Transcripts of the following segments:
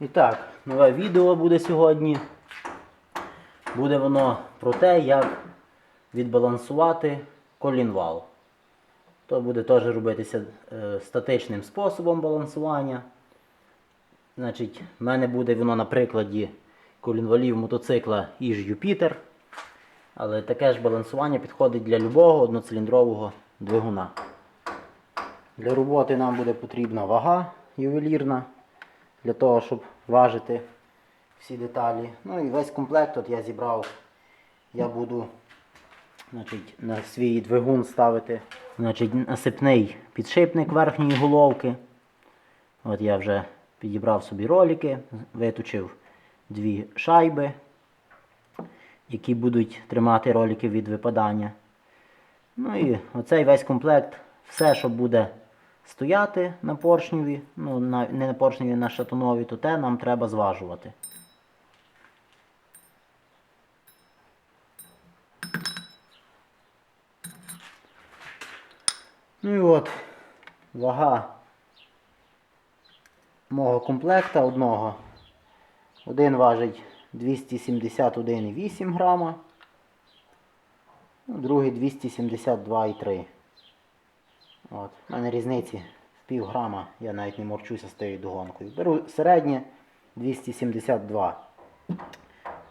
І так, нове відео буде сьогодні. Буде воно про те, як відбалансувати колінвал. То буде теж робитися е, статичним способом балансування. Значить, в мене буде воно на прикладі колінвалів мотоцикла Іж Юпітер. Але таке ж балансування підходить для любого одноциліндрового двигуна. Для роботи нам буде потрібна вага ювелірна для того, щоб важити всі деталі. Ну і весь комплект от я зібрав. Я буду значить, на свій двигун ставити значить, насипний підшипник верхньої головки. От я вже підібрав собі ролики, виточив дві шайби, які будуть тримати ролики від випадання. Ну і оцей весь комплект, все, що буде стояти на поршневі, ну на, не на поршневі, на шатунові, то те нам треба зважувати. Ну і от вага мого комплекта одного. Один важить 271,8 грама, другий 272,3. От. У мене різниці в пів грама, я навіть не морчуся з тією догонкою. Беру середнє 272.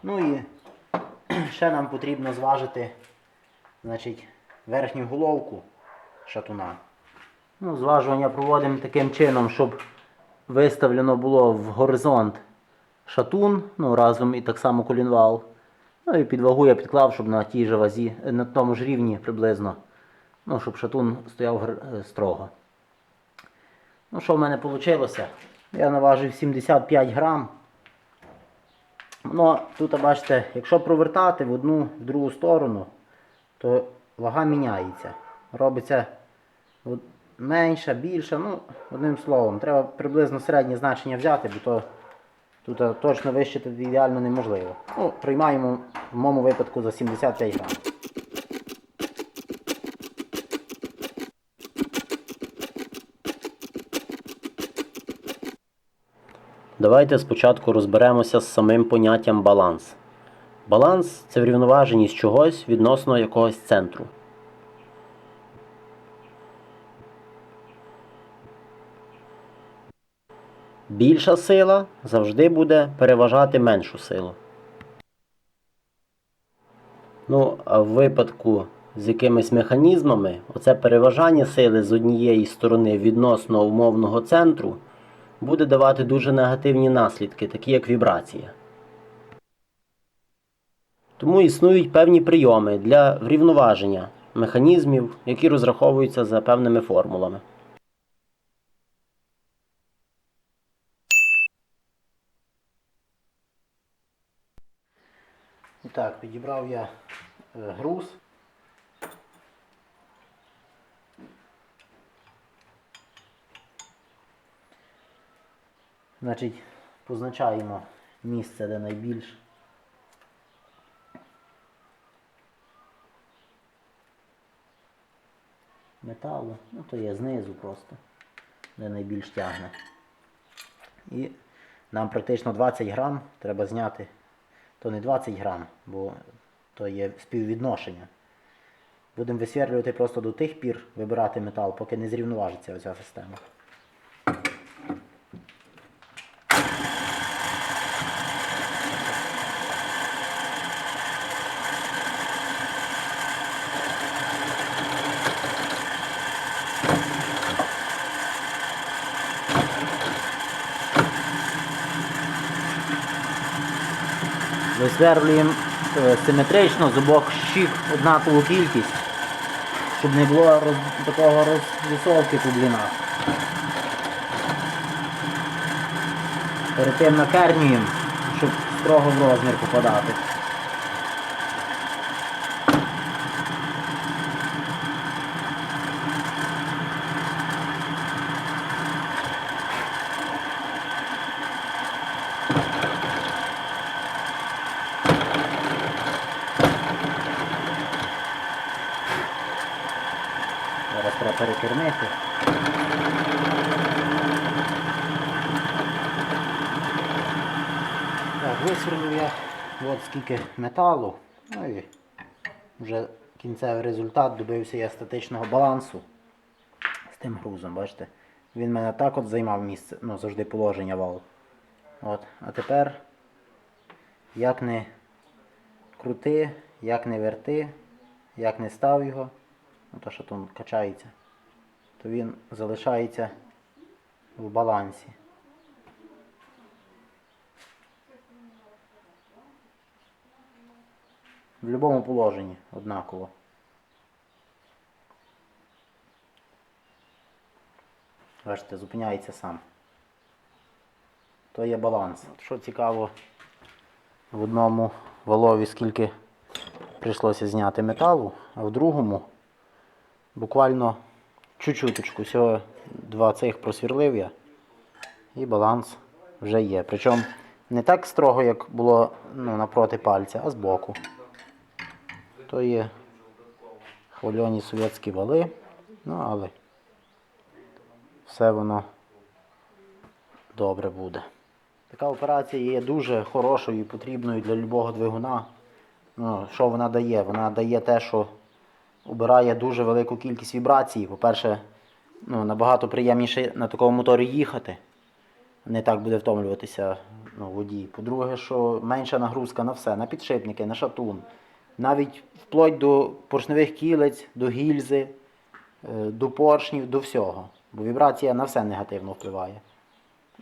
Ну і ще нам потрібно зважити значить, верхню головку шатуна. Ну, зважування проводимо таким чином, щоб виставлено було в горизонт шатун, ну, разом і так само колінвал. Ну і під вагу я підклав, щоб на тій же вазі, на тому ж рівні приблизно, ну, щоб шатун стояв е, строго. Ну, що в мене вийшло? Я наважив 75 грам. Ну, тут, бачите, якщо провертати в одну, в другу сторону, то вага міняється. Робиться менша, більша. Ну, одним словом, треба приблизно середнє значення взяти, бо то тут е, точно вищити ідеально неможливо. Ну, приймаємо в моєму випадку за 75 грам. Давайте спочатку розберемося з самим поняттям баланс. Баланс це врівноваженість чогось відносно якогось центру. Більша сила завжди буде переважати меншу силу. Ну, а в випадку з якимись механізмами, оце переважання сили з однієї сторони відносно умовного центру буде давати дуже негативні наслідки, такі як вібрація. Тому існують певні прийоми для врівноваження механізмів, які розраховуються за певними формулами. Так, підібрав я е, груз. Значить, позначаємо місце, де найбільш металу, ну то є знизу просто, де найбільш тягне. І нам практично 20 грам треба зняти, то не 20 грам, бо то є співвідношення. Будемо висверлювати просто до тих пір, вибирати метал, поки не зрівноважиться оця система. Висверлюємо е, симетрично з обох щік однакову кількість, щоб не було роз... такого розрисовки по длинах. Перед тим накернюємо, щоб строго в розмір попадати. Треба перекернити. висверлив я от скільки металу. Ну і вже кінцевий результат добився я статичного балансу з тим грузом, бачите? Він мене так от займав місце, ну завжди положення вал. От. А тепер як не крути, як не верти, як не став його, ну то що там качається, то він залишається в балансі. В будь-якому положенні однаково. Бачите, зупиняється сам. То є баланс. Що цікаво, в одному валові скільки прийшлося зняти металу, а в другому буквально чуть-чуточку, всього два цих просвірлив я і баланс вже є. Причому не так строго, як було ну, напроти пальця, а збоку. То є хвильоні совєтські вали, ну але все воно добре буде. Така операція є дуже хорошою і потрібною для любого двигуна. Ну, що вона дає? Вона дає те, що обирає дуже велику кількість вібрацій. По-перше, ну, набагато приємніше на такому моторі їхати. Не так буде втомлюватися ну, водій. По-друге, що менша нагрузка на все, на підшипники, на шатун. Навіть вплоть до поршневих кілець, до гільзи, е, до поршнів, до всього. Бо вібрація на все негативно впливає.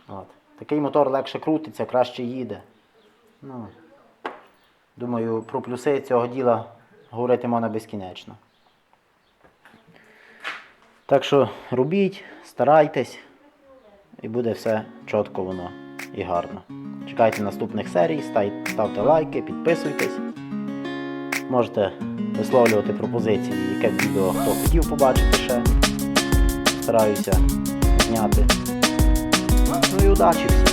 От. Такий мотор легше крутиться, краще їде. Ну, думаю, про плюси цього діла говорити можна безкінечно. Так що робіть, старайтесь, і буде все чітко воно і гарно. Чекайте наступних серій, ставте лайки, підписуйтесь. Можете висловлювати пропозиції, яке відео хто хотів побачити ще. Стараюся зняти. Ну і удачі всім!